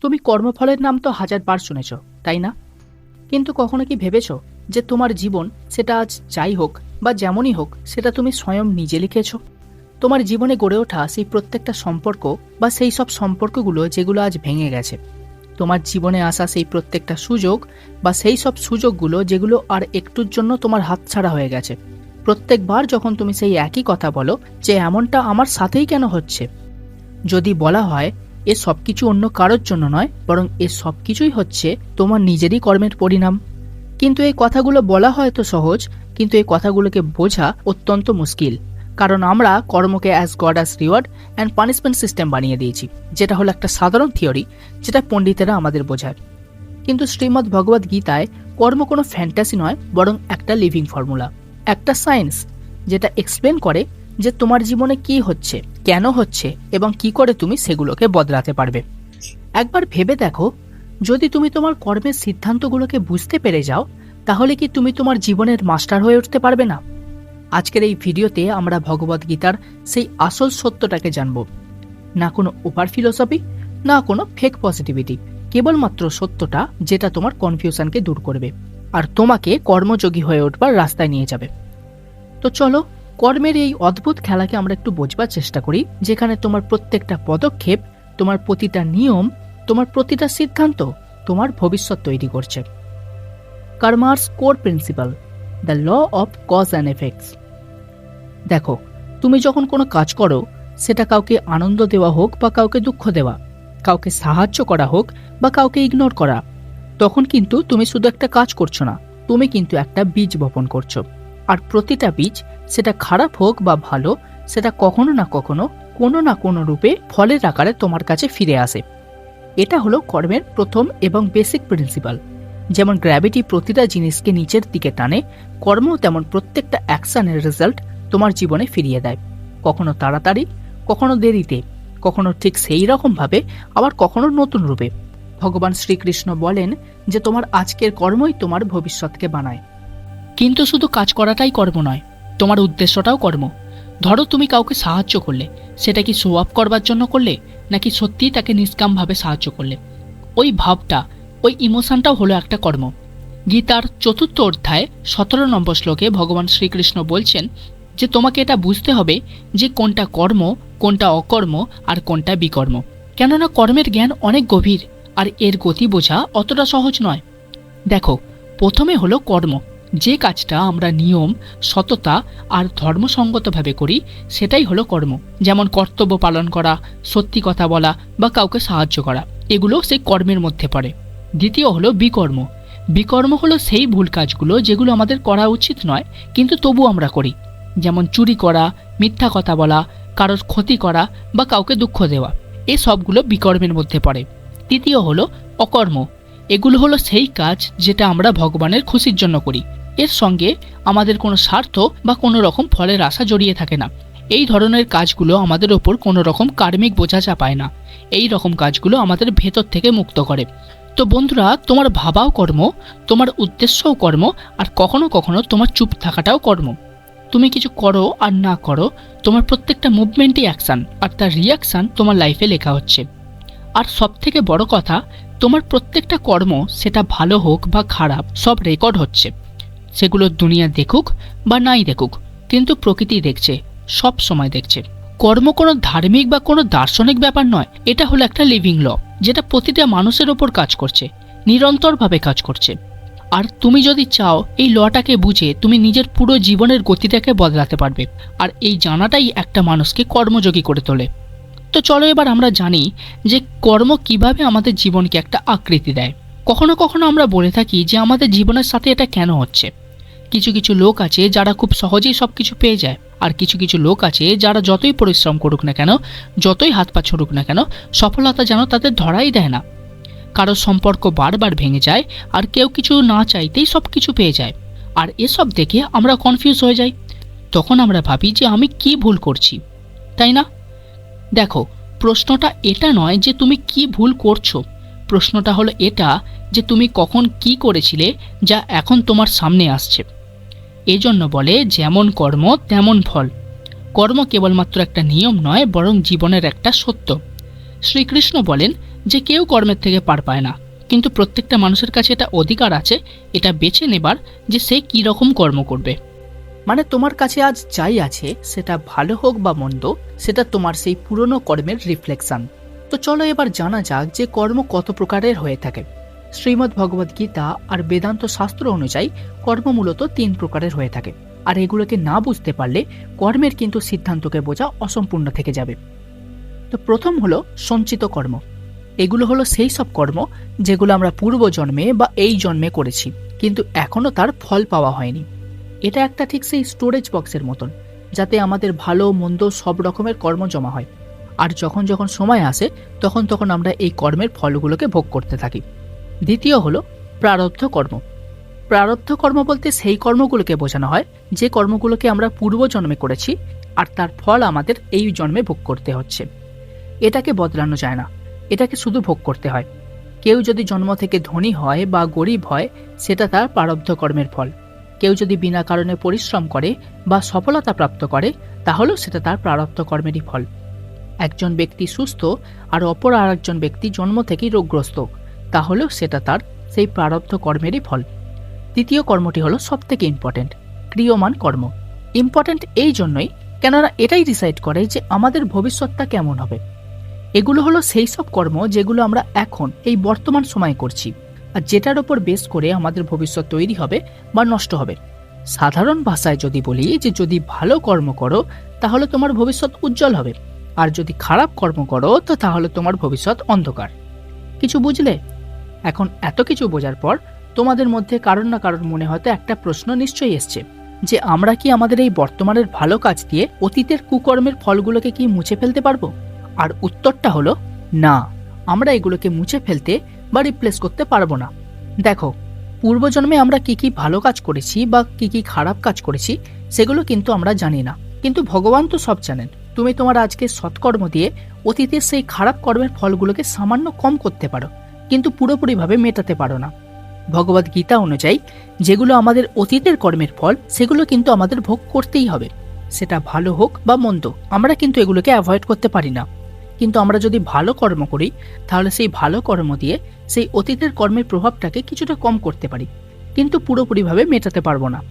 তুমি কর্মফলের নাম তো হাজার বার শুনেছ, তাই না? কিন্তু কখনো কি ভেবেছ যে তোমার জীবন সেটা আজ যাই হোক বা যেমনই হোক, সেটা তুমি স্বয়ং নিজে লিখেছ? তোমার জীবনে গড়ে ওঠা সেই প্রত্যেকটা সম্পর্ক বা সেই সব সম্পর্কগুলো যেগুলো আজ ভেঙে গেছে। তোমার জীবনে আসা সেই প্রত্যেকটা সুযোগ বা সেই সব সুযোগগুলো যেগুলো আর একটুর জন্য তোমার হাতছাড়া হয়ে গেছে। প্রত্যেকবার যখন তুমি সেই একই কথা বলো যে এমনটা আমার সাথেই কেন হচ্ছে? যদি বলা হয় এ সব কিছু অন্য কারোর জন্য নয়, বরং এ সব কিছুই হচ্ছে তোমার নিজেরই কর্মের পরিণাম। কিন্তু এই কথাগুলো বলা হয়তো সহজ, কিন্তু এই কথাগুলোকে বোঝা অত্যন্ত মুশকিল। কারণ আমরা কর্মকে as god as reward and punishment system বানিয়ে দিয়েছি, যেটা হলো একটা সাধারণ থিওরি যেটা পণ্ডিতেরা আমাদের বোঝায়। কিন্তু শ্রীমদ্ ভগবদ গীতায় কর্ম কোনো ফ্যান্টাসি নয়, বরং একটা লিভিং ফর্মুলা একটা সায়েন্স যেটা এক্সপ্লেন করে যে তোমার জীবনে কি হচ্ছে, কেন হচ্ছে এবং কি করে তুমি সেগুলোকে বদলাতে পারবে। একবার ভেবে দেখো, যদি তুমি তোমার কর্মের সিদ্ধান্তগুলোকে বুঝতে পেরে যাও, তাহলে কি তুমি তোমার জীবনের মাস্টার হয়ে উঠতে পারবে না? আজকের এই ভিডিওতে আমরা ভগবদ গীতার সেই আসল সত্যটাকে জানব। না কোনো ওপার ফিলোসফি, না কোনো ফেক পজিটিভিটি কেবলমাত্র সত্যটা যেটা তোমার কনফিউশনকে দূর করবে, আর তোমাকে কর্মযোগী হয়ে উঠবার রাস্তায় নিয়ে যাবে। তো চলো কর্মের এই অদ্ভুত খেলাকে আমরা একটু বোঝবার চেষ্টা করি, যেখানে তোমার প্রত্যেকটা পদক্ষেপ, তোমার প্রতিটা নিয়ম, তোমার প্রতিটা সিদ্ধান্ত, তোমার ভবিষ্যৎ তৈরি করছে। কার্মার্স core principle, the law of cause and effects. দেখো, তুমি যখন কোনো কাজ করো, সেটা কাউকে আনন্দ দেওয়া হোক বা কাউকে দুঃখ দেওয়া, কাউকে সাহায্য করা হোক বা কাউকে ইগনোর করা, তখন কিন্তু তুমি শুধু একটা কাজ করছ না, তুমি কিন্তু একটা বীজ বপন করছ। আর প্রতিটা বীজ সেটা খারাপ হোক বা ভালো, সেটা কখনো না কখনো কোনো না কোনো রূপে ফলের আকারে তোমার কাছে ফিরে আসে। এটা হলো কর্মের প্রথম এবং বেসিক প্রিন্সিপাল যেমন গ্র্যাভিটি প্রতিটা জিনিসকে নিচের দিকে টানে কর্ম তেমন প্রত্যেকটা অ্যাকশনের রেজাল্ট তোমার জীবনে ফিরিয়ে দেয়। কখনো তাড়াতাড়ি, কখনো দেরিতে, কখনো ঠিক সেই রকমভাবে আবার কখনো নতুন রূপে। ভগবান শ্রীকৃষ্ণ বলেন যে তোমার আজকের কর্মই তোমার ভবিষ্যৎকে বানায়। কিন্তু শুধু কাজ করাটাই কর্ম নয় তোমার উদ্দেশ্যটাও কর্ম। ধরো তুমি কাউকে সাহায্য করলে, সেটা কি আপ করবার জন্য করলে, নাকি সত্যিই তাকে নিষ্কামভাবে সাহায্য করলে? ওই ভাবটা, ওই ইমোশনটাও হলো একটা কর্ম। গীতার চতুর্থ অধ্যায়, সতেরো নম্বর শ্লোকে ভগবান শ্রীকৃষ্ণ বলছেন যে, তোমাকে এটা বুঝতে হবে যে, কোনটা কর্ম, কোনটা অকর্ম, আর কোনটা বিকর্ম। কেননা কর্মের জ্ঞান অনেক গভীর, আর এর গতি বোঝা অতটা সহজ নয়। দেখো, প্রথমে হলো কর্ম। যে কাজটা আমরা নিয়ম, সততা আর ধর্মসঙ্গতভাবে করি, সেটাই হলো কর্ম। যেমন কর্তব্য পালন করা, সত্যি কথা বলা বা কাউকে সাহায্য করা, এগুলো সেই কর্মের মধ্যে পড়ে। দ্বিতীয় হলো বিকর্ম। বিকর্ম হলো সেই ভুল কাজগুলো যেগুলো আমাদের করা উচিত নয়, কিন্তু তবু আমরা করি। যেমন চুরি করা, মিথ্যা কথা বলা, কারোর ক্ষতি করা বা কাউকে দুঃখ দেওয়া, এ সবগুলো বিকর্মের মধ্যে পড়ে। তৃতীয় হলো অকর্ম। এগুলো হলো সেই কাজ যেটা আমরা ভগবানের খুশির জন্য করি এর সঙ্গে আমাদের কোনো স্বার্থ বা কোনো রকম ফলের আশা জড়িয়ে থাকে না। এই ধরনের কাজগুলো আমাদের ওপর কোনো রকম কার্মিক বোঝা চাপায় না। এই রকম কাজগুলো আমাদের ভেতর থেকে মুক্ত করে। তো বন্ধুরা, তোমার ভাবাও কর্ম, তোমার উদ্দেশ্যও কর্ম, আর কখনো কখনো তোমার চুপ থাকাটাও কর্ম। তুমি কিছু করো আর না করো, তোমার প্রত্যেকটা মুভমেন্টই অ্যাকশান, আর তার রিয়াকশান তোমার লাইফে লেখা হচ্ছে। আর সব থেকে বড় কথা, তোমার প্রত্যেকটা কর্ম, সেটা ভালো হোক বা খারাপ, সব রেকর্ড হচ্ছে। সেগুলো দুনিয়া দেখুক বা নাই দেখুক, কিন্তু প্রকৃতি দেখছে, সব সময় দেখছে। কর্ম কোনো ধার্মিক বা কোনো দার্শনিক ব্যাপার নয়, এটা হলো একটা লিভিং ল যেটা প্রতিটা মানুষের ওপর কাজ করছে, নিরন্তরভাবে কাজ করছে। আর তুমি যদি চাও, এই লটাকে বুঝে তুমি নিজের পুরো জীবনের গতিটাকে বদলাতে পারবে, আর এই জানাটাই একটা মানুষকে কর্মযোগী করে তোলে। তো চলো এবার আমরা জানি যে কর্ম কীভাবে আমাদের জীবনকে একটা আকৃতি দেয়। কখনো কখনো আমরা বলে থাকি যে আমাদের জীবনের সাথে এটা কেন হচ্ছে। কিছু কিছু লোক আছে যারা খুব সহজেই সব কিছু পেয়ে যায়। আর কিছু কিছু লোক আছে যারা যতই পরিশ্রম করুক না কেন, যতই হাত পা ছড়ুক না কেন, সফলতা যেন তাদের ধরাই দেয় না। কারও সম্পর্ক বারবার ভেঙে যায়, আর কেউ কিছু না চাইতেই সব কিছু পেয়ে যায়। আর এসব দেখে আমরা কনফিউজ হয়ে যাই। তখন আমরা ভাবি যে আমি কি ভুল করছি। তাই না? দেখো, প্রশ্নটা এটা নয় যে তুমি কি ভুল করছ। প্রশ্নটা হলো এটা যে তুমি কখন কি করেছিলে যা এখন তোমার সামনে আসছে। এজন্য বলে, যেমন কর্ম, তেমন ফল। কর্ম কেবলমাত্র একটা নিয়ম নয়, বরং জীবনের একটা সত্য। শ্রীকৃষ্ণ বলেন যে, কেউ কর্মের থেকে পার পায় না। কিন্তু প্রত্যেকটা মানুষের কাছে এটা অধিকার আছে, এটা বেছে নেবার যে সে কী রকম কর্ম করবে। মানে তোমার কাছে আজ যাই আছে, সেটা ভালো হোক বা মন্দ, সেটা তোমার সেই পুরনো কর্মের রিফ্লেকশন তো চলো এবার জানা যাক যে কর্ম কত প্রকারের হয়ে থাকে। শ্রীমদ্ ভগবদ গীতা আর বেদান্ত শাস্ত্র অনুযায়ী কর্ম মূলত তিন প্রকারের হয়ে থাকে। আর এগুলোকে না বুঝতে পারলে কর্মের কিন্তু সিদ্ধান্তকে বোঝা অসম্পূর্ণ থেকে যাবে। তো প্রথম হলো সঞ্চিত কর্ম। এগুলো হলো সেই সব কর্ম যেগুলো আমরা পূর্ব জন্মে বা এই জন্মে করেছি, কিন্তু এখনও তার ফল পাওয়া হয়নি। এটা একটা ঠিক সেই স্টোরেজ বক্সের মতন, যাতে আমাদের ভালো, মন্দ সব রকমের কর্ম জমা হয়। আর যখন যখন সময় আসে, তখন তখন আমরা এই কর্মের ফলগুলোকে ভোগ করতে থাকি। দ্বিতীয় হলো প্রারব্ধ কর্ম। প্রারব্ধ কর্ম বলতে সেই কর্মগুলোকে বোঝানো হয়, যে কর্মগুলোকে আমরা পূর্ব জন্মে করেছি আর তার ফল আমাদের এই জন্মে ভোগ করতে হচ্ছে। এটাকে বদলানো যায় না, এটাকে শুধু ভোগ করতে হয়। কেউ যদি জন্ম থেকে ধনী হয় বা গরিব হয়, সেটা তার প্রারব্ধ কর্মের ফল। কেউ যদি বিনা কারণে পরিশ্রম করে বা সফলতা প্রাপ্ত করে, তাহলেও সেটা তার প্রারব্ধ কর্মেরই ফল। একজন ব্যক্তি সুস্থ আর অপর আর একজন ব্যক্তি জন্ম থেকেই রোগগ্রস্ত। তাহলেও সেটা তার সেই প্রারব্ধ কর্মেরই ফল। তৃতীয় কর্মটি হলো সব থেকে ইম্পর্টেন্ট ক্রিয়মান কর্ম। ইম্পর্টেন্ট এই জন্যই কেননা এটাই ডিসাইড করে যে আমাদের ভবিষ্যৎটা কেমন হবে। এগুলো হলো সেই সব কর্ম যেগুলো আমরা এখন, এই বর্তমান সময়ে করছি। আর যেটার ওপর বেস করে আমাদের ভবিষ্যৎ তৈরি হবে বা নষ্ট হবে। সাধারণ ভাষায় যদি বলি যে যদি ভালো কর্ম করো, তাহলে তোমার ভবিষ্যৎ উজ্জ্বল হবে। আর যদি খারাপ কর্ম করো, তো তাহলে তোমার ভবিষ্যৎ অন্ধকার। কিছু বুঝলে? এখন এত কিছু বোঝার পর তোমাদের মধ্যে কারণ না কারোর মনে হয়তো একটা প্রশ্ন নিশ্চয়ই এসছে, যে আমরা কি আমাদের এই বর্তমানের ভালো কাজ দিয়ে অতীতের কুকর্মের ফলগুলোকে কি মুছে ফেলতে পারব? আর উত্তরটা হলো, না, আমরা এগুলোকে মুছে ফেলতে বা রিপ্লেস করতে পারব না। দেখো, পূর্বজন্মে আমরা কি কি ভালো কাজ করেছি বা কি কি খারাপ কাজ করেছি, সেগুলো কিন্তু আমরা জানি না। কিন্তু ভগবান তো সব জানেন, তুমি তোমার আজকে সৎকর্ম দিয়ে অতীতের সেই খারাপ কর্মের ফলগুলোকে সামান্য কম করতে পারো। কিন্তু পুরোপুরিভাবে মেটাতে পারো না। ভগবদ গীতা অনুযায়ী, যেগুলো আমাদের অতীতের কর্মের ফল, সেগুলো কিন্তু আমাদের ভোগ করতেই হবে। সেটা ভালো হোক বা মন্দ, আমরা কিন্তু এগুলোকে অ্যাভয়েড করতে পারি না। কিন্তু আমরা যদি ভালো কর্ম করি, তাহলে সেই ভালো কর্ম দিয়ে সেই অতীতের কর্মের প্রভাবটাকে কিছুটা কম করতে পারি। কিন্তু পুরোপুরিভাবে মেটাতে পারব না।